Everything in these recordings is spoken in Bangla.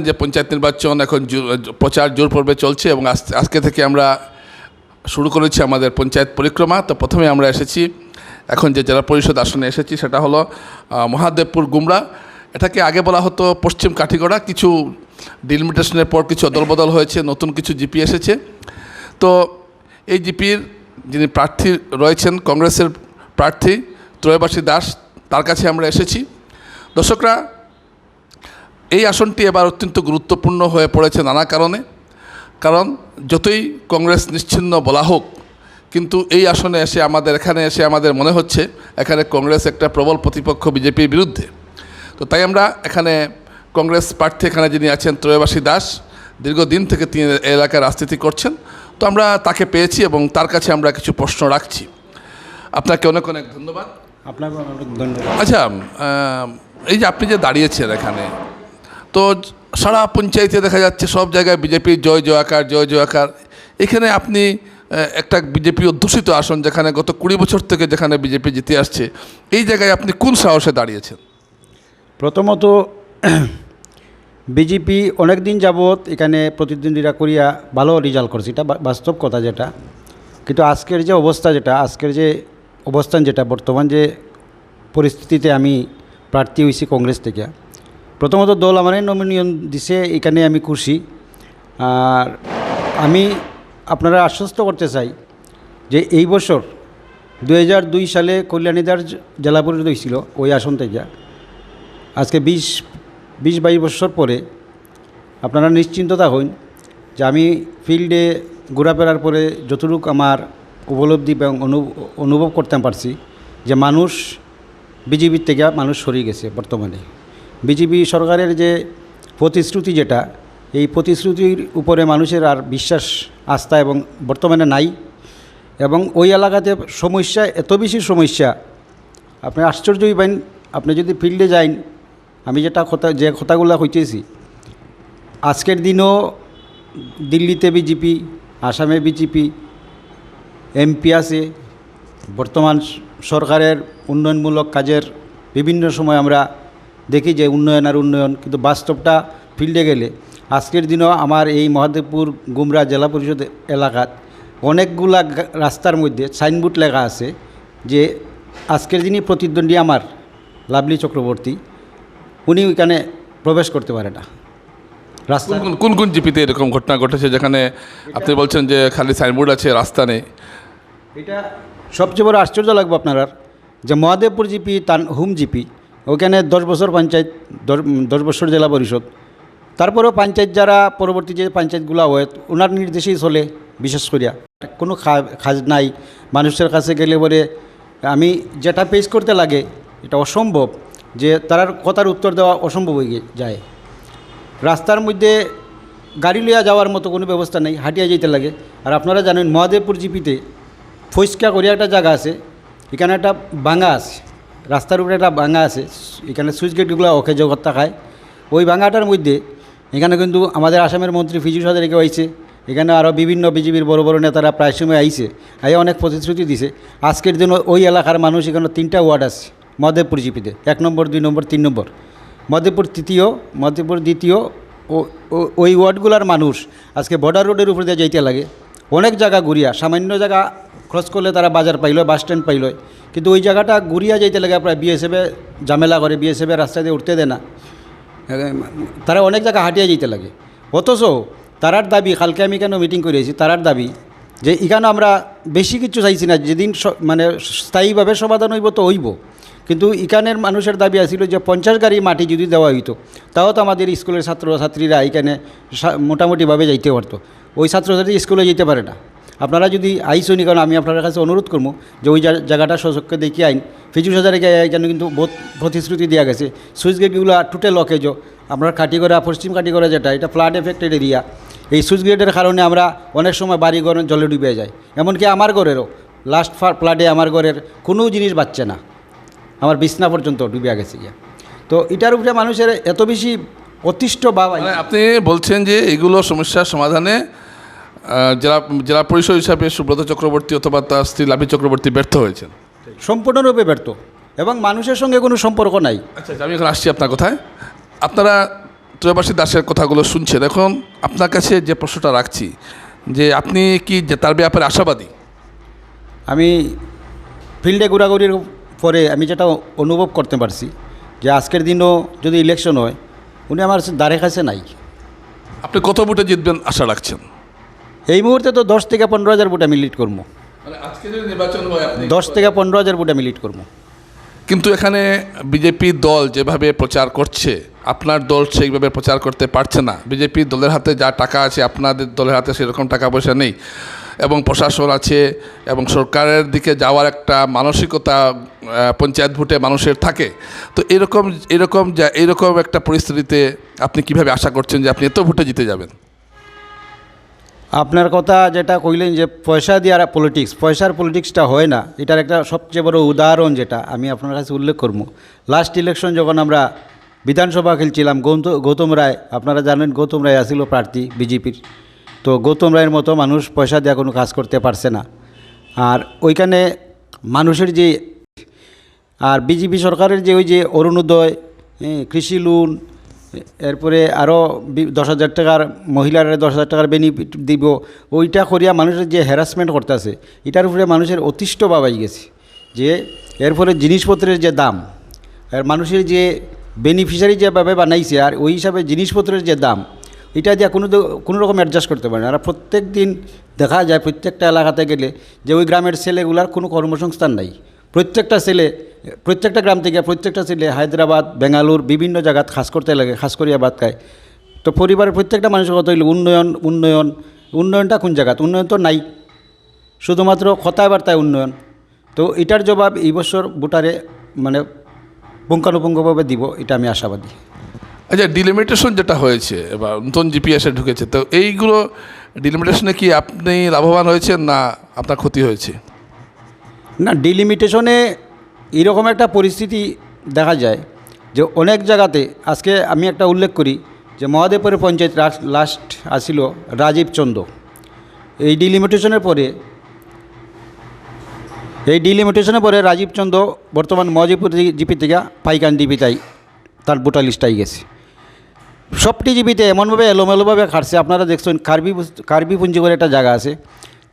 যে পঞ্চায়েত নির্বাচন এখন প্রচার জোর পর্বে চলছে এবং আজ- আজকে থেকে আমরা শুরু করেছি আমাদের পঞ্চায়েত পরিক্রমা। তো প্রথমে আমরা এসেছি, এখন যে জেলা পরিষদ আসনে এসেছি সেটা হলো মহাদেবপুর গুমরা। এটাকে আগে বলা হতো পশ্চিম কাঠিগড়া। কিছু ডিলিমিটেশনের পর কিছু অদলবদল হয়েছে, নতুন কিছু জিপি এসেছে। তো এই জিপির যিনি প্রার্থী রয়েছেন, কংগ্রেসের প্রার্থী ত্রয়বাসী দাস, তার কাছে আমরা এসেছি। দর্শকরা এই আসনটি এবার অত্যন্ত গুরুত্বপূর্ণ হয়ে পড়েছে নানা কারণে। কারণ যতই কংগ্রেস নিশ্চিহ্ন বলা হোক কিন্তু এই আসনে এসে আমাদের এখানে এসে আমাদের মনে হচ্ছে এখানে কংগ্রেস একটা প্রবল প্রতিপক্ষ বিজেপির বিরুদ্ধে। তো তাই আমরা এখানে কংগ্রেস প্রার্থী এখানে যিনি আছেন ত্রয়বাসী দাস দীর্ঘদিন থেকে তিনি এলাকায় রাজনীতি করছেন। তো আমরা তাকে পেয়েছি এবং তার কাছে আমরা কিছু প্রশ্ন রাখছি। আপনাকে অনেক অনেক ধন্যবাদ। আপনাকে অনেক ধন্যবাদ। আচ্ছা এই যে আপনি যে দাঁড়িয়েছেন এখানে তো সারা পঞ্চায়েতে দেখা যাচ্ছে সব জায়গায় বিজেপির জয় জয়াকার জয় জয়াকার। এখানে আপনি একটা বিজেপি অধ্যুষিত আসন যেখানে গত কুড়ি বছর থেকে যেখানে বিজেপি জিতে আসছে, এই জায়গায় আপনি কোন সাহসে দাঁড়িয়েছেন? প্রথমত, বিজেপি অনেক দিন যাবৎ এখানে প্রতিদ্বন্দ্বীরা করিয়া ভালো রেজাল্ট করছে। এটা বাস্তব কথা যেটা। কিন্তু আজকের যে অবস্থা যেটা, আজকের যে অবস্থান যেটা, বর্তমান যে পরিস্থিতিতে আমি প্রার্থী হয়েছি কংগ্রেস থেকে প্রথমত দল আমার নমিনিয়ন দিছে, এখানে আমি খুশি। আর আমি আপনারা আশ্বস্ত করতে চাই যে এই বছর দু হাজার দুই সালে কল্যাণীদার জেলা পরিষদ হয়েছিল, ওই আসন থেকে। আজকে বিশ বিশ বাইশ বছর পরে আপনারা নিশ্চিন্ততা হইন যে আমি ফিল্ডে ঘোরাফেরার পরে যতটুকু আমার উপলব্ধি এবং অনু- অনুভব করতে পারছি যে মানুষ বিজেপির থেকে মানুষ সরিয়ে গেছে বর্তমানে। বিজেপি সরকারের যে প্রতিশ্রুতি যেটা, এই প্রতিশ্রুতির উপরে মানুষের আর বিশ্বাস, আস্থা এবং বর্তমানে নাই। এবং ওই এলাকাতে সমস্যা, এত বেশি সমস্যা, আপনি আশ্চর্যই পাইন আপনি যদি ফিল্ডে যাইন আমি যেটা কথা, যে কথাগুলো হইতেছি আজকের দিনও দিল্লিতে বিজেপি, আসামে বিজেপি, এমপি আছে, বর্তমান সরকারের উন্নয়নমূলক কাজের বিভিন্ন সময় আমরা দেখি যে উন্নয়ন আর উন্নয়ন কিন্তু বাস্তবটা ফিল্ডে গেলে। আজকের দিনও আমার এই মহাদেবপুর গুমরা জেলা পরিষদ এলাকাত অনেকগুলা রাস্তার মধ্যে সাইনবোর্ড লেখা আছে যে আজকের দিনই প্রতিদ্বন্দ্বী আমার লাভলি চক্রবর্তী। উনি ওইখানে প্রবেশ করতে পারে না। রাস্তা কোন কোন- জিপিতে এরকম ঘটনা ঘটেছে যেখানে আপনি বলছেন যে খালি সাইনবোর্ড আছে রাস্তা নেই? এটা সবচেয়ে বড় আশ্চর্য লাগবে আপনার। যে মহাদেবপুর জিপি তান হুম জিপি ওখানে দশ বছর পঞ্চায়েত, দশ- বছর জেলা পরিষদ। তারপরেও পঞ্চায়েত যারা পরবর্তী যে পঞ্চায়েতগুলো হয়, ওনার নির্দেশেই চলে, বিশেষ করিয়া। কোনো খাজ নাই, মানুষের কাছে গেলে পরে আমি যেটা পেশ করতে লাগে, এটা অসম্ভব, যে তার কথার উত্তর দেওয়া অসম্ভব হয়ে যায়। রাস্তার মধ্যে গাড়ি লইয়া যাওয়ার মতো কোনো ব্যবস্থা নেই, হাঁটিয়া যেতে লাগে। আর আপনারা জানেন, মহাদেবপুর জিপিতে ফৈসকা করিয়া একটা জায়গা আছে, এখানে একটা বাঙ্গা আছে। রাস্তার উপরে একটা বাঙ্গা আছে, এখানে সুইচ গেটগুলো ওকে জগৎ খায় ওই বাঙ্গাটার মধ্যে এখানে কিন্তু আমাদের আসামের মন্ত্রী ফিজু সাদারিকেও আইছে। এখানে আরও বিভিন্ন বিজেপির বড় বড় নেতারা প্রায় সময় আইছে, আইয়া অনেক প্রতিশ্রুতি দিছে। আজকের দিন ওই এলাকার মানুষ এখানে তিনটা ওয়ার্ড আছে মহাদেবপুর জিপিতে। এক নম্বর, দুই নম্বর, তিন নম্বর। মধ্যপুর তৃতীয় মধ্যপুর দ্বিতীয়, ও- ওই ওয়ার্ডগুলার মানুষ আজকে বর্ডার রোডের উপর দিয়ে যাইতে লাগে। অনেক জায়গা ঘুরিয়া, সামান্য জায়গা ক্রস করলে তারা বাজার পাইল বাস স্ট্যান্ড পাইল। কিন্তু ওই জায়গাটা ঘুরিয়া যাইতে লাগে প্রায় বিএসএফে ঝামেলা করে, বিএসএফে রাস্তা দিয়ে উঠতে দেয় না। তারা অনেক জায়গা হাঁটিয়ে যেতে লাগে। অথচ তারার দাবি, কালকে আমি কেন মিটিং করেছি তারার দাবি যে এখানে আমরা বেশি কিছু চাইছি না, যেদিন মানে স্থায়ীভাবে সমাধান হইব তো হইব। কিন্তু এখানের মানুষের দাবি আছিল যে পঞ্চাশ গাড়ি মাটি যদি দেওয়া হইতো, তাও তো আমাদের স্কুলের ছাত্রছাত্রীরা এখানে মোটামুটিভাবে যাইতে পারতো। ওই ছাত্রছাত্রী স্কুলে যেতে পারে না। আপনারা যদি আইসনি কারণ আমি আপনার কাছে অনুরোধ করব যে ওই জায়গাটা সচক্ষে দেখি আইন। ফিজুর হাজারে এখানে কিন্তু বহুত প্রতিশ্রুতি দেওয়া গেছে। সুইচ গেটগুলো টোটাল লকেজ আমরা কাটিগড়া, পশ্চিম কাটিগড়া যেটা, এটা ফ্লাড এফেক্টেড এরিয়া এই সুইচ গেটের কারণে আমরা অনেক সময় বাড়ি ঘর জলে ডুবে যায় এমনকি আমার ঘরেরও লাস্ট ফ্লাডে আমার ঘরের কোনো জিনিস বাঁচছে না। আমার বিছনা পর্যন্ত ডুবে গেছে গিয়া। তো এটার উপরে মানুষের এত বেশি অতিষ্ঠ। মানে আপনি বলছেন যে এগুলো সমস্যার সমাধানে জেলা জেলা পরিষদ হিসাবে সুব্রত চক্রবর্তী অথবা তার স্ত্রী লাভি চক্রবর্তী ব্যর্থ হয়েছেন। সম্পূর্ণরূপে ব্যর্থ। এবং মানুষের সঙ্গে কোনো সম্পর্ক নাই। আচ্ছা আমি এখন আসছি আপনার কথায়। আপনারা ত্রয়বাসী দাসের কথাগুলো শুনছেন। এখন আপনার কাছে যে প্রশ্নটা রাখছি যে আপনি কি তার ব্যাপারে আশাবাদী? আমি ফিল্ডে ঘোরাঘুরির পরে আমি যেটা অনুভব করতে পারছি যে আজকের দিনও যদি ইলেকশন হয় উনি আমার দ্বারে কাছে নাই। আপনি কত ভোটে জিতবেন আশা রাখছেন? এই মুহূর্তে তো দশ থেকে পনেরো হাজার ভোট আমি লিড করব। মানে দশ থেকে পনেরো হাজার ভোট আমি লিড করব। কিন্তু এখানে বিজেপি দল যেভাবে প্রচার করছে আপনার দল সেইভাবে প্রচার করতে পারছে না। বিজেপি দলের হাতে যা টাকা আছে আপনাদের দলের হাতে সেরকম টাকা পয়সা নেই। এবং প্রশাসন আছে এবং সরকারের দিকে যাওয়ার একটা মানসিকতা পঞ্চায়েত ভোটে মানুষের থাকে। তো এরকম এরকম যা এরকম একটা পরিস্থিতিতে আপনি কীভাবে আশা করছেন যে আপনি এত ভোটে জিতে যাবেন? আপনার কথা যেটা কইলেন যে পয়সা দেওয়ার পলিটিক্স পয়সার পলিটিক্সটা হয় না। এটার একটা সবচেয়ে বড় উদাহরণ যেটা আমি আপনার কাছে উল্লেখ করব। লাস্ট ইলেকশন যখন আমরা বিধানসভা খেলছিলাম গৌতম রায়, আপনারা জানেন গৌতম রায় আসিল প্রার্থী বিজেপির। তো গৌতম রায়ের মতো মানুষ পয়সা দেওয়া কোনো কাজ করতে পারছে না। আর ওইখানে মানুষের যে, আর বিজেপি সরকারের যে ওই যে অরুণোদয় কৃষি লোন এরপরে আরও দশ হাজার টাকার মহিলারা দশ হাজার টাকার বেনিফিট দিব, ওইটা করিয়া মানুষের যে হ্যারাসমেন্ট করতেছে, এটার উপরে মানুষের অতিষ্ঠ বাবাই গেছে। যে এর ফলে জিনিসপত্রের যে দাম, আর মানুষের যে বেনিফিশিয়ারি যেভাবে বানাইছে, আর ওই হিসাবে জিনিসপত্রের যে দাম, এটা দিয়ে কোনো কোনো রকম অ্যাডজাস্ট করতে পারে না। আর প্রত্যেক দিন দেখা যায় প্রত্যেকটা এলাকাতে গেলে যে ওই গ্রামের ছেলেগুলার কোনো কর্মসংস্থান নাই। প্রত্যেকটা ছেলে, প্রত্যেকটা গ্রাম থেকে প্রত্যেকটা ছেলে হায়দ্রাবাদ, বেঙ্গালুর বিভিন্ন জায়গাত খাস করতে লাগে, খাস করিয়া ভাত খায়। তো পরিবারের প্রত্যেকটা মানুষের কথা হইল উন্নয়ন উন্নয়ন। উন্নয়নটা কোন জায়গাত? উন্নয়ন তো নাই। শুধুমাত্র কথায় বার্তায় উন্নয়ন। তো এটার জবাব এই বছর ভোটারে মানে পুঙ্খানুপুঙ্খভাবে দিব, এটা আমি আশাবাদী। আচ্ছা ডিলিমিটেশন যেটা হয়েছে এবার নতুন জিপিএসে ঢুকেছে, তো এইগুলো ডিলিমিটেশনে কি আপনি লাভবান হয়েছেন না আপনার ক্ষতি হয়েছে? না ডিলিমিটেশনে এরকম একটা পরিস্থিতি দেখা যায় যে অনেক জায়গাতে, আজকে আমি একটা উল্লেখ করি যে মহাদেবপুরের পঞ্চায়েত লাস্ট আসিল রাজীব চন্দ এই ডিলিমিটেশনের পরে, এই ডিলিমিটেশনের পরে রাজীব চন্দ বর্তমান মহাদেবপুর জিপি থেকে পাইকান ডিপি তাই তার ভোটার লিস্টাই গেছে। সবটি জীবিতে এমনভাবে এলোমেলোভাবে খাটছে, আপনারা দেখছেন, কার্বি কার্বি পুঞ্জি করে একটা জায়গা আছে।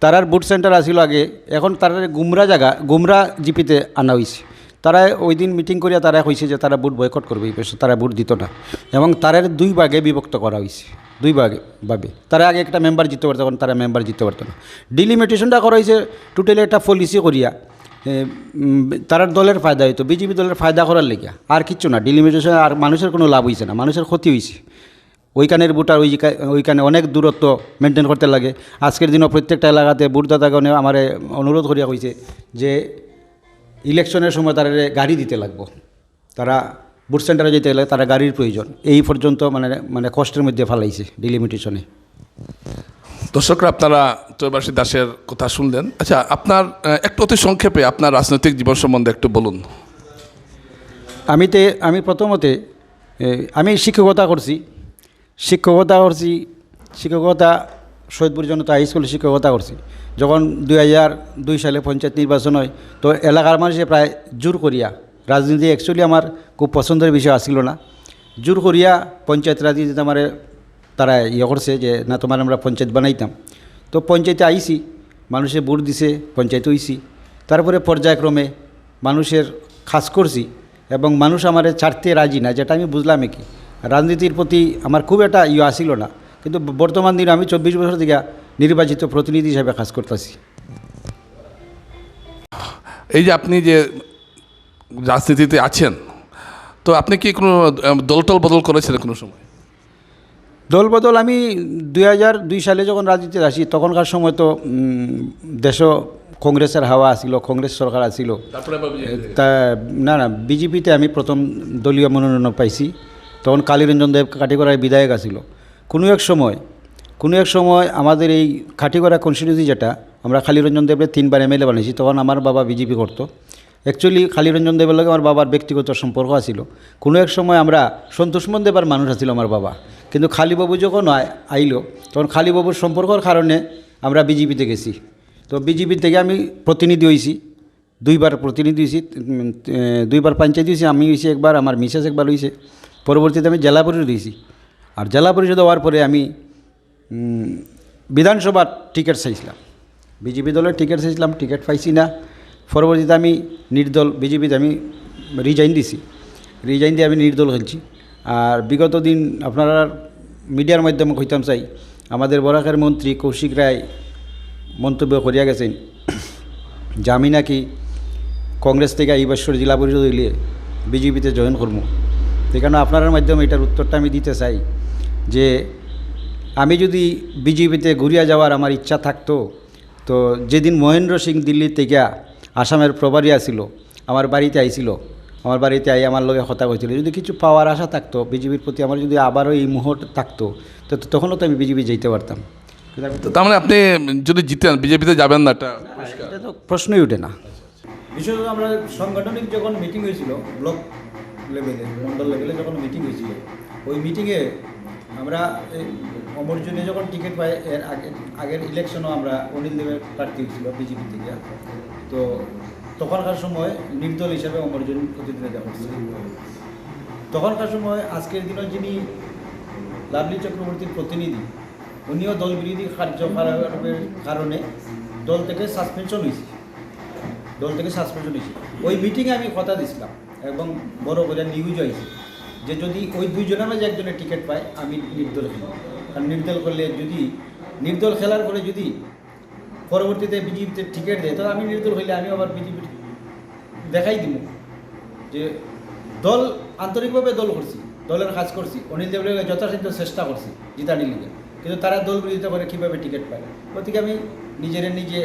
তারার বুট সেন্টার আসিল আগে, এখন তার গুমরা জায়গা, গুমরা জিপিতে আনা হয়েছে তারা ওই দিন মিটিং করিয়া তারা কইছে যে তারা বুট বয়কট করবে এই তারা বুট দিত না। এবং তারের দুই ভাগে বিভক্ত করা হয়েছে দুই ভাগে, ভাবে। তারা আগে একটা মেম্বার জিততে পারতো, এখন তারা মেম্বার জিততে পারতো না। ডিলিমিটেশনটা করা হয়েছে টোটালি একটা পলিসি করিয়া তারার দলের ফায়দা হইতো, বিজেপি দলের ফায়দা করার লেগিয়া। আর কিচ্ছু না ডিলিমিটেশন আর মানুষের কোনো লাভ হয়েছে না, মানুষের ক্ষতি হয়েছে ওইখানের বুটার ওই ওইখানে অনেক দূরত্ব মেনটেন করতে লাগে। আজকের দিনও প্রত্যেকটা এলাকাতে বুটদাতাগণে আমার অনুরোধ করিয়া হয়েছে যে ইলেকশনের সময় তারা গাড়ি দিতে লাগবো। তারা বুট সেন্টারে যেতে গেলে তারা গাড়ির প্রয়োজন। এই পর্যন্ত মানে মানে কষ্টের মধ্যে ফালাইছে ডিলিমিটেশনে। দর্শকরা আপনারা ত্রয়বাসী দাসের কথা শুনলেন। আচ্ছা আপনার একটু অতি সংক্ষেপে আপনার রাজনৈতিক জীবন সম্বন্ধে একটু বলুন। আমি তে আমি প্রথমতে আমি শিক্ষকতা করছি। শিক্ষকতা করছি, শিক্ষকতা সৈয়দপুর জনতা হাই স্কুলে শিক্ষকতা করছি। যখন দুই হাজার দুই সালে পঞ্চায়েত নির্বাচন হয়, তো এলাকার মানুষে প্রায় জোর করিয়া, রাজনীতি অ্যাকচুয়ালি আমার খুব পছন্দের বিষয় আসছিল না। জোর করিয়া পঞ্চায়েত রাজনীতিতে আমার তারা ইয়ে করছে যে, না, তোমার আমরা পঞ্চায়েত বানাইতাম। তো পঞ্চায়েতে আইছি, মানুষে ভোট দিছে, পঞ্চায়েত হইছি। তারপরে পর্যায়ক্রমে মানুষের খাস করছি এবং মানুষ আমার ছাড়তে রাজি না, যেটা আমি বুঝলাম কি। রাজনীতির প্রতি আমার খুব একটা ইয়ে আসিল না। কিন্তু বর্তমান দিনে আমি চব্বিশ বছর থেকে নির্বাচিত প্রতিনিধি হিসাবে কাজ করতেছি। এই যে আপনি যে রাজনীতিতে আছেন তো আপনি কি কোনো দলটল বদল করেছেন কোনো সময়? দলবদল আমি দুই হাজার দুই সালে যখন রাজনীতিতে আসি তখনকার সময় তো দেশও কংগ্রেসের হাওয়া আসিল কংগ্রেস সরকার আসিল। তা না না বিজেপিতে আমি প্রথম দলীয় মনোনয়ন পাইছি। তখন কালীরঞ্জন দেব কাটিগড়ায় বিধায়ক আছিল কোনো এক সময়, কোনো এক সময় আমাদের এই কাটিগড়া কনস্টিটিউন্সি যেটা, আমরা কালীরঞ্জন দেবের তিনবার এমএলএ বানিয়েছি, তখন আমার বাবা বিজেপি করতো। অ্যাকচুয়ালি কালীরঞ্জন দেবের লগে আমার বাবার ব্যক্তিগত সম্পর্ক আছিল। কোনো এক সময় আমরা সন্তোষমন দেবার মানুষ আছিল আমার বাবা। কিন্তু খালিবাবু যখন আই- আইলো, তখন খালিবাবুর সম্পর্কর কারণে আমরা বিজেপিতে গেছি। তো বিজেপি থেকে আমি প্রতিনিধি হয়েছি দুইবার প্রতিনিধি হয়েছি দুইবার পঞ্চায়েত হয়েছি আমি হয়েছি একবার, আমার মিসেস একবার হয়েছে পরবর্তীতে আমি জেলা পরিষদ হয়েছি আর জেলা পরিষদ হওয়ার পরে আমি বিধানসভার টিকিট চাইছিলাম। বিজেপি দলের টিকিট চাইছিলাম, টিকিট পাইছি না। পরবর্তীতে আমি নির্দল, বিজেপিতে আমি রিজাইন দিছি। রিজাইন দিয়ে আমি নির্দল খেলছি। আর বিগত দিন আপনারা মিডিয়ার মাধ্যমে কইতাম চাই, আমাদের বরাকের মন্ত্রী কৌশিক রায় মন্তব্য করিয়া গেছেন, যে আমি নাকি কংগ্রেস থেকে এই বছর জেলা পরিষদ হইলে বিজেপিতে জয়েন করব সেখানে আপনার মাধ্যমে এটার উত্তরটা আমি দিতে চাই? যে আমি যদি বিজেপিতে ঘুরিয়া যাওয়ার আমার ইচ্ছা থাকতো তো যেদিন মহেন্দ্র সিং দিল্লি থেকে আসামের প্রভারী আসিল আমার বাড়িতে আইছিল আমার বাড়িতে আই আমার লগে কথা হয়েছিল যদি কিছু পাওয়ার আশা থাকতো বিজেপির প্রতি আমার যদি আবারও এই মুহূর্ত থাকতো তো তখনও তো আমি বিজেপি যেতে পারতাম। তার মানে আপনি যদি জিতেন বিজেপিতে যাবেন না এটা এটা তো প্রশ্নই ওঠে না। বিশেষত আমরা সাংগঠনিক যখন মিটিং হয়েছিল ব্লক লেভেলে, মন্ডল লেভেলে যখন মিটিং হয়েছিল, ওই মিটিংয়ে আমরা অমরজনে যখন টিকিট পাই, এর আগে, আগের ইলেকশনও আমরা অনিল দেবের প্রার্থী হয়েছিল বিজেপি থেকে। তো তখনকার সময় নির্দল হিসাবে অমরজন প্রতিদ্বন্দ্বিতা করছিল তখনকার সময় আজকের দিনে যিনি লাভলি চক্রবর্তীর প্রতিনিধি, উনিও দল বিরোধী কার্যকলাপের কারণে দল থেকে সাসপেনশন হয়েছে। দল থেকে সাসপেনশন হয়েছে। ওই মিটিংয়ে আমি কথা দিছিলাম। এবং বড় করে নিউজ হয়েছে যে যদি ওই দুইজনের মাঝে একজনের টিকিট পায়, আমি নির্দল খেলি কারণ নির্দল করলে যদি, নির্দল খেলার পরে যদি পরবর্তীতে বিজেপিতে টিকিট দেয়, তাহলে আমি নির্দল হইলে আমি আবার বিজেপির দেখাই দিব যে দল আন্তরিকভাবে দল করছি, দলের কাজ করছি, অনিল দেবের যথাসাধ্য চেষ্টা করছি জিতানি লিগে। কিন্তু তারা দল বিরোধিতা করে কীভাবে টিকিট পায়? গতিকে আমি নিজের নিজে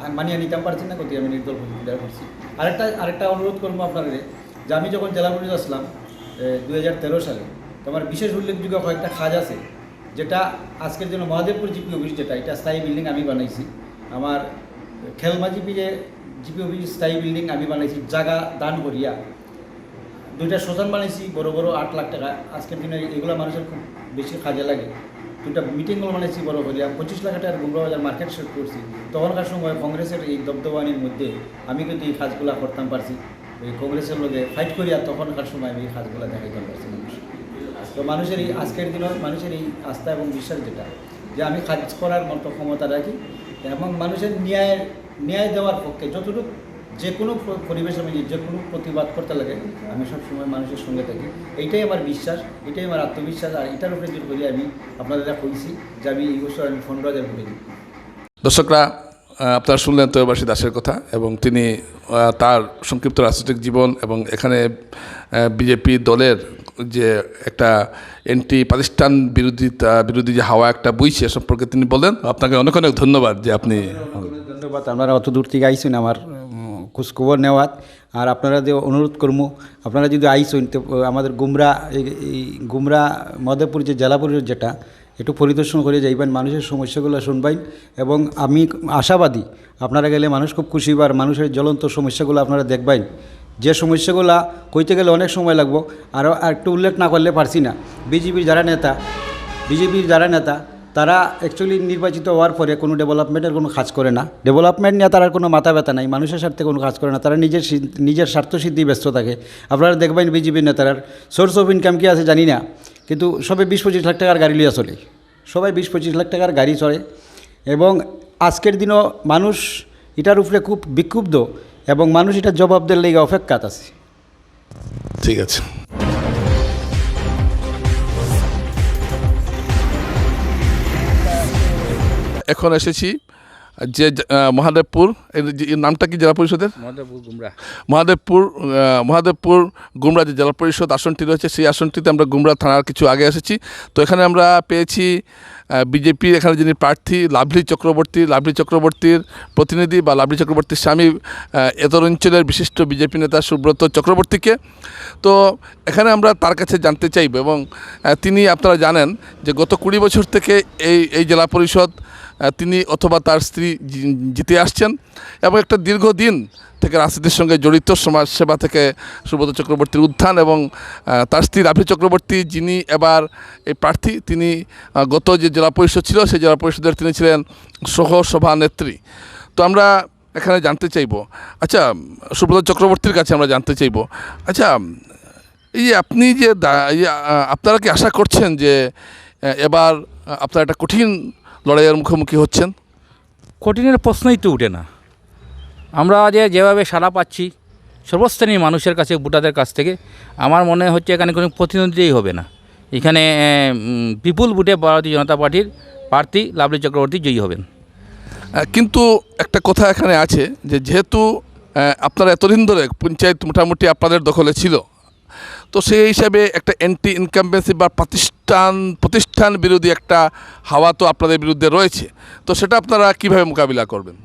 আ- মানিয়ে নিতাম পারছি না গতিকে আমি নির্দল প্রতিযোগিতা করছি আরেকটা আরেকটা অনুরোধ করব আপনাদের যে আমি যখন জেলা পরিষদ আসলাম দু হাজার তেরো সালে তো আমার বিশেষ উল্লেখযোগ্য কয়েকটা কাজ আছে, যেটা আজকের জন্য মহাদেবপুর জিপি অফিস যেটা, এটা স্থায়ী বিল্ডিং আমি বানাইছি। আমার খেলমা জিপি যে জিপি অফিস, স্থায়ী বিল্ডিং আমি বানাইছি জায়গা দান করিয়া। দুইটা শ্মশান বানাইছি, বড় বড় আট লাখ টাকা। আজকের দিনে এগুলো মানুষের খুব বেশি কাজে লাগে। দুইটা মিটিং হল বানাইছি বড় করিয়া পঁচিশ লাখ টাকার গুমরা বাজার মার্কেট সেট করছি। তখনকার সময় কংগ্রেসের এই দবদবানির মধ্যে আমি কিন্তু এই কাজগুলো করতাম পারছি। এই কংগ্রেসের লোকে ফাইট করিয়া তখনকার সময় আমি এই কাজগুলো দেখাইতাম পারছি মানুষ। তো মানুষের এই আজকের দিনে মানুষের এই আস্থা এবং বিশ্বাস যেটা, যে আমি কাজ করার মতো ক্ষমতা রাখি এবং মানুষের ন্যায় ন্যায় দেওয়ার পক্ষে যতটুকু যে কোনো পরিবেশ আমি যে কোনো প্রতিবাদ করতে লাগে আমি সবসময় মানুষের সঙ্গে থাকি। এইটাই আমার বিশ্বাস এটাই আমার আত্মবিশ্বাস আর এটার উপরে জোর করি আমি আপনাদের কইছি যে আমি এই বছর আমি পনেরো হাজার ভোটে দিই দর্শকরা আপনারা শুনলেন তৈবাসী দাসের কথা এবং তিনি তার সংক্ষিপ্ত রাজনৈতিক জীবন এবং এখানে বিজেপি দলের যে একটা এন্টি পাকিস্তান বিরোধিতা বিরোধী যে হাওয়া একটা বইছে সম্পর্কে তিনি বলেন। আপনাকে অনেক অনেক ধন্যবাদ যে আপনি ধন্যবাদ আপনারা অত দূর থেকে আইসুন আমার খোঁজখবর নেওয়ার। আর আপনারা যে অনুরোধ করব, আপনারা যদি আইসুন তো আমাদের গুমরা, এই- গুমরা মধুপুর যে জেলা যেটা, একটু পরিদর্শন করে যাইবেন মানুষের সমস্যাগুলো শুনবেন এবং আমি আশাবাদী আপনারা গেলে মানুষ খুব খুশি বা মানুষের জ্বলন্ত সমস্যাগুলো আপনারা দেখবেন। যে সমস্যাগুলো কইতে গেলে অনেক সময় লাগবো, আরও একটু উল্লেখ না করলে পারছি না। বিজেপির যারা নেতা, বিজেপির যারা নেতা তারা অ্যাকচুয়ালি নির্বাচিত হওয়ার পরে কোনো ডেভেলপমেন্টের কোনো কাজ করে না। ডেভেলপমেন্ট নিয়ে তার কোনো মাথা ব্যথা নাই। মানুষের স্বার্থে কোনো কাজ করে না। তারা নিজের নিজের স্বার্থসিদ্ধি ব্যস্ত থাকে। আপনারা দেখবেন বিজেপির নেতারার সোর্স অফ ইনকাম কি আছে জানি না, কিন্তু সবে বিশ পঁচিশ লাখ টাকার গাড়ি লিয়া চলে। সবাই বিশ পঁচিশ লাখ টাকার গাড়ি চলে এবং আজকের দিনও মানুষ এটার উপরে খুব বিক্ষুব্ধ এবং মানুষ এটা জবাবদের লেগে অপেক্ষাত আছে। ঠিক আছে। এখন এসেছি যে মহাদেবপুর এর নামটা কি জেলা পরিষদের? মহাদেবপুর আহ, মহাদেবপুর গুমরা যে জেলা পরিষদ আসনটি রয়েছে সেই আসনটিতে আমরা গুমরা থানার কিছু আগে এসেছি। তো এখানে আমরা পেয়েছি বিজেপি এখানে যিনি প্রার্থী লাভলি চক্রবর্তী লাভলি চক্রবর্তীর প্রতিনিধি বা লাভলি চক্রবর্তীর স্বামী এতর অঞ্চলের বিশিষ্ট বিজেপি নেতা সুব্রত চক্রবর্তীকে। তো এখানে আমরা তার কাছে জানতে চাইব এবং তিনি আপনারা জানেন যে গত কুড়ি বছর থেকে এই এই জেলা পরিষদ তিনি অথবা তার স্ত্রী জিতে আসছেন এবং একটা দীর্ঘদিন থেকে রাজনীতির সঙ্গে জড়িত সমাজ সেবা থেকে সুব্রত চক্রবর্তীর উত্থান এবং তার স্ত্রী রাভি চক্রবর্তী, যিনি এবার এই প্রার্থী, তিনি গত যে জেলা পরিষদ ছিল, সেই জেলা পরিষদের তিনি ছিলেন সহ সভানেত্রী তো আমরা এখানে জানতে চাইব আচ্ছা সুব্রত চক্রবর্তীর কাছে আমরা জানতে চাইব আচ্ছা এই আপনি যে আপনারা কি আশা করছেন যে এবার আপনার একটা কঠিন লড়াইয়ের মুখোমুখি হচ্ছেন? কঠিনের প্রশ্নই তো উঠে না। আমরা যে যেভাবে সাড়া পাচ্ছি সর্বশ্রেণীর মানুষের কাছে ভোটারদের কাছ থেকে আমার মনে হচ্ছে এখানে কোনো প্রতিদ্বন্দ্বী হবে না। এখানে বিপুল ভোটে ভারতীয় জনতা পার্টির প্রার্থী লাভলি চক্রবর্তী জয়ী হবেন। কিন্তু একটা কথা এখানে আছে যে যেহেতু আপনারা এতদিন ধরে পঞ্চায়েত মোটামুটি আপনাদের দখলে ছিল তো সেই হিসাবে একটা অ্যান্টি ইনকামবেন্সি বা প্রতিষ্ঠান প্রতিষ্ঠান বিরোধী একটা হাওয়া তো আপনাদের বিরুদ্ধে রয়েছে। তো সেটা আপনারা কীভাবে মোকাবিলা করবেন?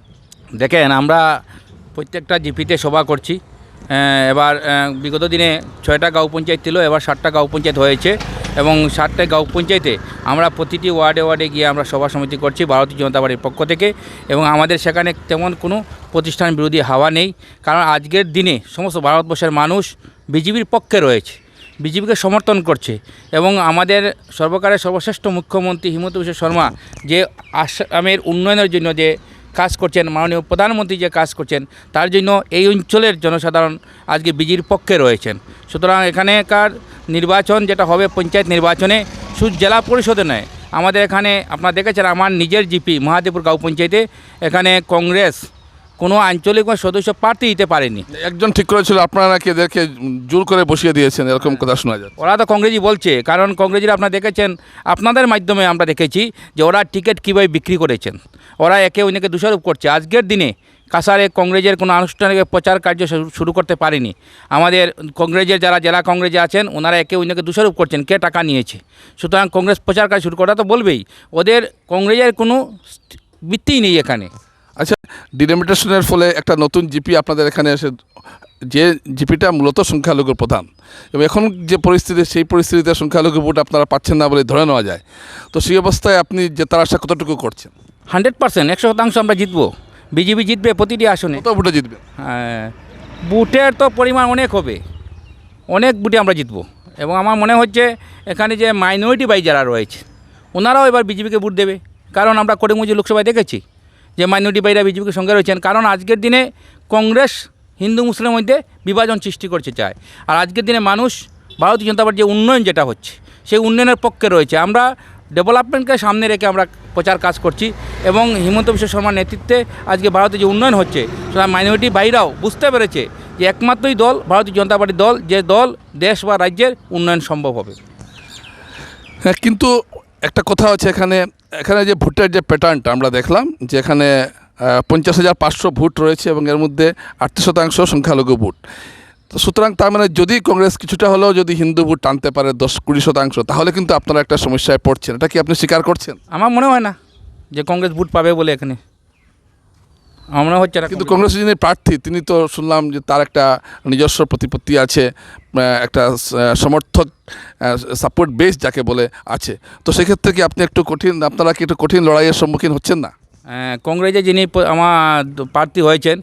দেখেন, আমরা প্রত্যেকটা জিপিতে সভা করছি। এবার বিগত দিনে ছয়টা গাঁও পঞ্চায়েত ছিল, এবার ষাটটা গাঁও পঞ্চায়েত হয়েছে এবং ষাটটা গাঁও পঞ্চায়েতে আমরা প্রতিটি ওয়ার্ডে ওয়ার্ডে গিয়ে আমরা সভা সমিতি করছি ভারতীয় জনতা পার্টির পক্ষ থেকে এবং আমাদের সেখানে তেমন কোনো প্রতিষ্ঠান বিরোধী হাওয়া নেই। কারণ আজকের দিনে সমস্ত ভারতবর্ষের মানুষ বিজেপির পক্ষে রয়েছে। বিজেপিকে সমর্থন করছে এবং আমাদের সর্বকারের সর্বশ্রেষ্ঠ মুখ্যমন্ত্রী হিমন্ত বিশ্ব শর্মা যে আসামের উন্নয়নের জন্য যে কাজ করছেন, মাননীয় প্রধানমন্ত্রী যে কাজ করছেন, তার জন্য এই অঞ্চলের জনসাধারণ আজকে বিজির পক্ষে রয়েছেন। সুতরাং এখানেকার নির্বাচন যেটা হবে, পঞ্চায়েত নির্বাচনে শুধু জেলা পরিষদে নয়। আমাদের এখানে আপনারা দেখেছেন, আমার নিজের জিপি, মহাদেবপুর গাঁও পঞ্চায়েতে এখানে কংগ্রেস কোনো আঞ্চলিক বা সদস্য প্রার্থী দিতে পারেনি। একজন ঠিক করেছিল আপনারা নাকি এদেরকে জোর করে বসিয়ে দিয়েছেন? এরকম কথা শোনা যায় ওরা তো কংগ্রেসই বলছে কারণ কংগ্রেসের আপনারা দেখেছেন আপনাদের মাধ্যমে আমরা দেখেছি যে ওরা টিকিট কীভাবে বিক্রি করেছেন। ওরা একে অন্যকে দোষারোপ করছে। আজকের দিনে কাসারে কংগ্রেসের কোনো আনুষ্ঠানিক প্রচার কার্য শুরু- করতে পারেনি। আমাদের কংগ্রেসের যারা জেলা কংগ্রেসে আছেন ওনারা একে অন্যকে দোষারোপ করছেন কে টাকা নিয়েছে। সুতরাং কংগ্রেস প্রচার কাজ শুরু করা তো বলবেই ওদের কংগ্রেসের কোনো ভিত্তিই নেই এখানে। আচ্ছা ডিলিমিটেশনের ফলে একটা নতুন জিপি আপনাদের এখানে এসে যে জিপিটা মূলত সংখ্যালঘু প্রধান। এবং এখন যে পরিস্থিতি সেই পরিস্থিতিতে সংখ্যালঘু ভোট আপনারা পাচ্ছেন না বলে ধরে নেওয়া যায়। তো সেই অবস্থায় আপনি যে জেতার আশা কতটুকু করছেন? হান্ড্রেড পার্সেন্ট একশো শতাংশ আমরা জিতবো। বিজেপি জিতবে প্রতিটি আসনে। কত ভোটে জিতবে? হ্যাঁ, বুটের তো পরিমাণ অনেক হবে। অনেক বুটে আমরা জিতবো। এবং আমার মনে হচ্ছে এখানে যে মাইনরিটি বাই যারা রয়েছে ওনারাও এবার বিজেপিকে ভোট দেবে। কারণ আমরা করিমগঞ্জ লোকসভায় দেখেছি। যে মাইনরিটি বাইরা বিজেপিকে সঙ্গে রয়েছেন। কারণ আজকের দিনে কংগ্রেস হিন্দু মুসলিমের মধ্যে বিভাজন সৃষ্টি করতে চায়। আর আজকের দিনে মানুষ, ভারতীয় জনতা পার্টির যে উন্নয়ন যেটা হচ্ছে, সেই উন্নয়নের পক্ষে রয়েছে। আমরা ডেভেলপমেন্টকে সামনে রেখে আমরা প্রচার কাজ করছি এবং হিমন্ত বিশ্ব শর্মার নেতৃত্বে আজকে ভারতে যে উন্নয়ন হচ্ছে, সেটা মাইনরিটি বাইরাও বুঝতে পেরেছে যে একমাত্রই দল, ভারতীয় জনতা পার্টির দল, যে দল, দেশ বা রাজ্যের উন্নয়ন সম্ভব হবে। হ্যাঁ কিন্তু একটা কথা হচ্ছে এখানে এখানে যে ভোটের যে প্যাটার্নটা আমরা দেখলাম, যে এখানে পঞ্চাশ হাজার পাঁচশো ভোট রয়েছে এবং এর মধ্যে আটত্রিশ শতাংশ সংখ্যালঘু ভোট। তো সুতরাং তার মানে যদি কংগ্রেস কিছুটা হলেও যদি হিন্দু ভোট টানতে পারে দশ কুড়ি শতাংশ, তাহলে কিন্তু আপনারা একটা সমস্যায় পড়ছেন। এটা কি আপনি স্বীকার করছেন? আমার মনে হয় না যে কংগ্রেস ভোট পাবে বলে এখানে। আমার হচ্ছে কিন্তু কংগ্রেসের যিনি প্রার্থী তিনি তো শুনলাম যে তার একটা নিজস্ব প্রতিপত্তি আছে একটা সমর্থক সাপোর্ট বেস যাকে বলে আছে। তো সেক্ষেত্রে কি আপনি একটু কঠিন আপনারা কি একটু কঠিন লড়াইয়ের সম্মুখীন হচ্ছেন না? কংগ্রেসে যিনি আমার প্রার্থী হয়েছেন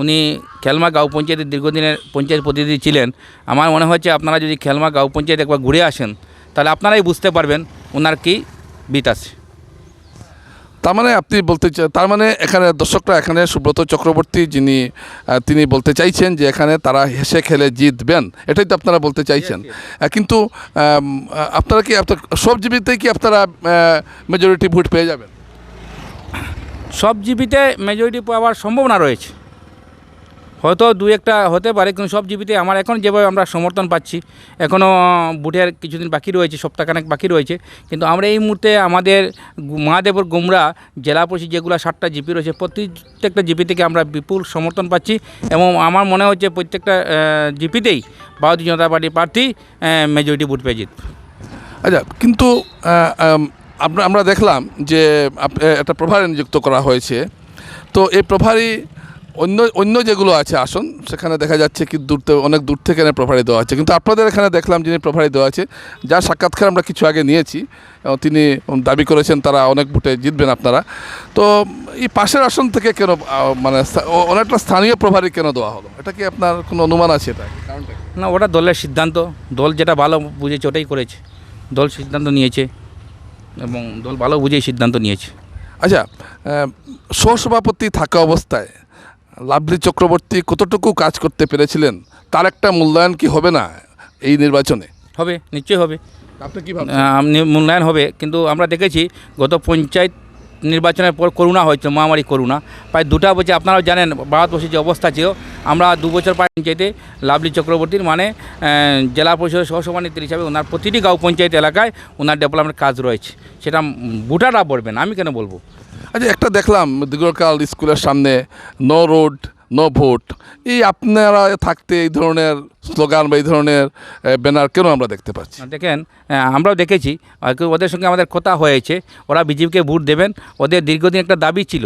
উনি খেলমা গাঁও পঞ্চায়েতের দীর্ঘদিনের পঞ্চায়েত প্রতিনিধি ছিলেন। আমার মনে হচ্ছে আপনারা যদি খেলমা গাঁও পঞ্চায়েত একবার ঘুরে আসেন তাহলে আপনারাই বুঝতে পারবেন ওনার কি বিত আছে। তার মানে আপনি বলতে চান তার মানে এখানে দর্শকরা এখানে সুব্রত চক্রবর্তী যিনি তিনি বলতে চাইছেন যে এখানে তারা হেসে খেলে জিতবেন। এটাই তো আপনারা বলতে চাইছেন। কিন্তু আপনারা কি আপনার সব জীবিতেই কি আপনারা মেজরিটি ভোট পেয়ে যাবেন? সব জীবিতে মেজরিটি পাওয়ার সম্ভাবনা রয়েছে। হয়তো দু একটা হতে পারে, কিন্তু সব জিপিতে আমার এখন যেভাবে আমরা সমর্থন পাচ্ছি এখনও বুটের কিছুদিন বাকি রয়েছে, সপ্তাহখানেক বাকি রয়েছে, কিন্তু আমরা এই মুহূর্তে আমাদের মহাদেবর গুমরা, জেলা পরিষদ যেগুলো ষাটটা জিপি রয়েছে, প্রত্যেকটা জিপি থেকে আমরা বিপুল সমর্থন পাচ্ছি এবং আমার মনে হচ্ছে প্রত্যেকটা জিপিতেই ভারতীয় জনতা পার্টির প্রার্থী মেজরিটি ভোট পেয়ে জিতবে। আচ্ছা কিন্তু আমরা দেখলাম যে একটা প্রভারি নিযুক্ত করা হয়েছে, তো এই প্রভারি অন্য অন্য যেগুলো আছে আসন সেখানে দেখা যাচ্ছে কি দূর থেকে অনেক দূর থেকে এনে প্রভারি দেওয়া আছে। কিন্তু আপনাদের এখানে দেখলাম যিনি প্রভারি দেওয়া আছে যার সাক্ষাৎকার আমরা কিছু আগে নিয়েছি এবং তিনি দাবি করেছেন তারা অনেক ভোটে জিতবেন আপনারা। তো এই পাশের আসন থেকে কেন মানে অনেকটা স্থানীয় প্রভারি কেন দেওয়া হলো? এটা কি আপনার কোনো অনুমান আছে এটা? না ওটা দলের সিদ্ধান্ত। দল যেটা ভালো বুঝেছে ওটাই করেছে। দল সিদ্ধান্ত নিয়েছে এবং দল ভালো বুঝেই সিদ্ধান্ত নিয়েছে। আচ্ছা সহসভাপতি থাকা অবস্থায় লাভলি চক্রবর্তী কতটুকু কাজ করতে পেরেছিলেন তার একটা মূল্যায়ন কি হবে না এই নির্বাচনে? হবে নিশ্চয়ই হবে। আপনি কী মূল্যায়ন হবে কিন্তু আমরা দেখেছি গত পঞ্চায়েত নির্বাচনের পর করোনা হয়েছিল মহামারী করোনা প্রায় দুটা বছর, আপনারাও জানেন, ভারতবর্ষের যে অবস্থা ছিল, আমরা দু বছর পঞ্চায়েতে লাভলি চক্রবর্তীর মানে জেলা পরিষদের সহসভানেত্রী হিসাবে ওনার প্রতিটি গাঁও পঞ্চায়েত এলাকায় ওনার ডেভেলপমেন্ট কাজ রয়েছে। সেটা ভোটাররা বলবেন, আমি কেন বলব? আচ্ছা একটা দেখলাম দীর্ঘকাল স্কুলের সামনে, নো রোড নো ভোট এই আপনারা থাকতে এই ধরনের স্লোগান বা এই ধরনের ব্যানার কেন আমরা দেখতে পাচ্ছি? দেখেন আমরাও দেখেছি ওদের সঙ্গে আমাদের কথা হয়েছে ওরা বিজেপিকে ভোট দেবেন। ওদের দীর্ঘদিন একটা দাবি ছিল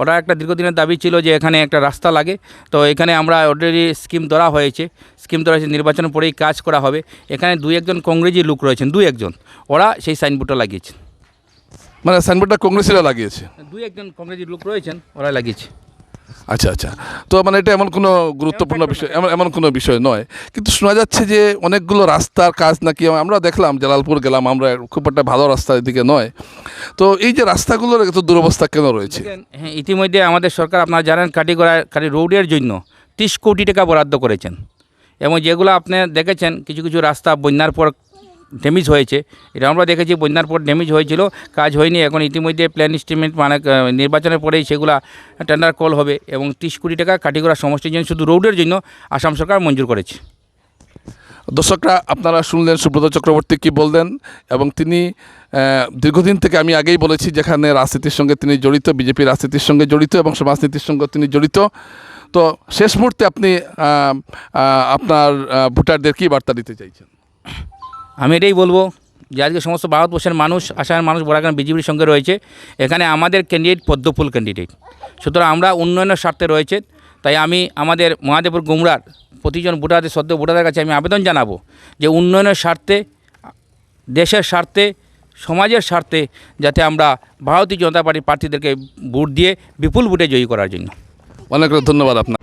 ওরা একটা দীর্ঘদিনের দাবি ছিল যে এখানে একটা রাস্তা লাগে। তো এখানে আমরা অলরেডি স্কিম ধরা হয়েছে স্কিম ধরা হয়েছে নির্বাচন পরেই কাজ করা হবে। এখানে দুই একজন কংগ্রেসি লোক রয়েছেন দুই একজন ওরা সেই সাইনবোর্ডটা লাগিয়েছেন। মানে সাইনবোর্ডটা কংগ্রেসিরা লাগিয়েছে। দুই একজন কংগ্রেসি লোক রয়েছেন ওরা লাগিয়েছে। আচ্ছা আচ্ছা। তো মানে এটা এমন কোনো গুরুত্বপূর্ণ বিষয় এমন এমন কোনো বিষয় নয়। কিন্তু শোনা যাচ্ছে যে অনেকগুলো রাস্তার কাজ নাকি আমরা দেখলাম জালালপুর গেলাম আমরা খুব একটা ভালো রাস্তা এদিকে নয়। তো এই যে রাস্তাগুলোর এত দুরবস্থা কেন রয়েছে? হ্যাঁ ইতিমধ্যে আমাদের সরকার আপনারা জানেন কাটিগড়া কাটি রোডের জন্য ত্রিশ কোটি টাকা বরাদ্দ করেছেন। এবং যেগুলো আপনি দেখেছেন কিছু কিছু রাস্তা বন্যার পর ড্যামেজ হয়েছে। এটা আমরা দেখেছি বন্যার পর ড্যামেজ হয়েছিল, কাজ হয়নি, এখন ইতিমধ্যে প্ল্যান ইস্টিমেট মানে নির্বাচনের পরেই সেগুলা টেন্ডার কল হবে এবং তিরিশ কোটি টাকা কাটিগড়া সমষ্টির জন্য, শুধু রোডের জন্য আসাম সরকার মঞ্জুর করেছে। দর্শকরা, আপনারা শুনলেন সুব্রত চক্রবর্তী কি বললেন এবং তিনি দীর্ঘদিন থেকে আমি আগেই বলেছি যেখানে রাজনীতির সঙ্গে তিনি জড়িত, বিজেপি রাজনীতির সঙ্গে জড়িত এবং সমাজনীতির সঙ্গে তিনি জড়িত। তো শেষ মুহূর্তে আপনি আপনার ভোটারদের কী বার্তা দিতে চাইছেন? আমি এটাই বলব যে আজকে সমস্ত ভারতবর্ষের মানুষ, আসামের মানুষ বড়াগান বিজেপির সঙ্গে রয়েছে। এখানে আমাদের ক্যান্ডিডেট পদ্মফুল ক্যান্ডিডেট সুতরাং আমরা উন্নয়নের স্বার্থে রয়েছে। তাই আমি আমাদের মহাদেবপুর গুমরার প্রতিজন ভোটারদের সদ্য ভোটারদের কাছে আমি আবেদন জানাব যে উন্নয়নের স্বার্থে, দেশের স্বার্থে, সমাজের স্বার্থে যাতে আমরা ভারতীয় জনতা পার্টির প্রার্থীদেরকে ভোট দিয়ে বিপুল ভোটে জয়ী করার জন্য। অনেক ধন্যবাদ আপনার